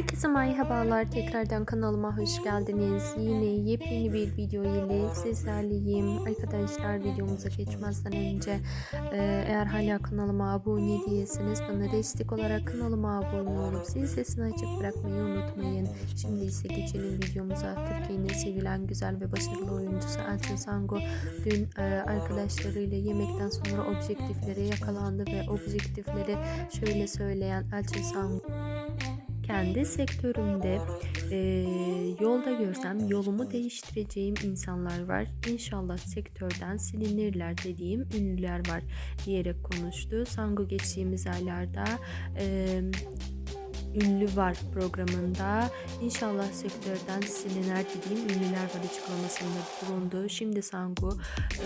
Herkese merhabalar. Tekrardan kanalıma hoş geldiniz. Yine yepyeni bir video ile sizlerleyim. Arkadaşlar videomuza geçmezden önce e, eğer hala kanalıma abone değilseniz bana destek olarak kanalıma abone olup zil sesini açık bırakmayı unutmayın. Şimdi ise geçelim videomuza. Türkiye'nin sevilen güzel ve başarılı oyuncusu Elçin Sango dün e, arkadaşlarıyla yemekten sonra objektiflere yakalandı ve objektifleri şöyle söyleyen Elçin Sango kendi sektörümde e, yolda görsem yolumu değiştireceğim insanlar var. İnşallah sektörden silinirler dediğim ünlüler var diyerek konuştu. Sango geçtiğimiz aylarda e, ünlü var programında. İnşallah sektörden siliner dediğim ünlüler var açıklamasında bulundu. Şimdi Sango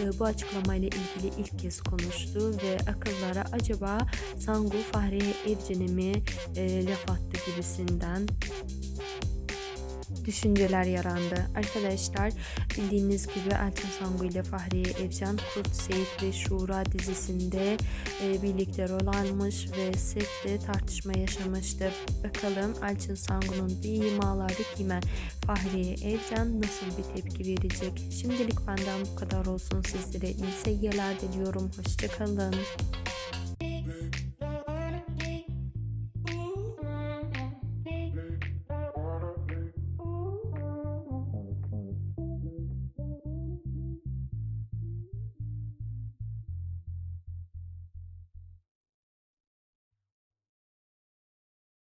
e, bu açıklamayla ilgili ilk kez konuştu ve akıllara acaba Sango Fahriye Evcen'e mi e, laf attı gibisinden düşünceler yarandı. Arkadaşlar bildiğiniz gibi Elçin Sangu ile Fahriye Evcan Kurt Seyit ve Şura dizisinde e, birlikte rol almış ve sette tartışma yaşamıştı. Bakalım Elçin Sangu'nun bir imaları kime Fahriye Evcan nasıl bir tepki verecek? Şimdilik benden bu kadar olsun sizlere. iyi seyirler diliyorum. Hoşçakalın.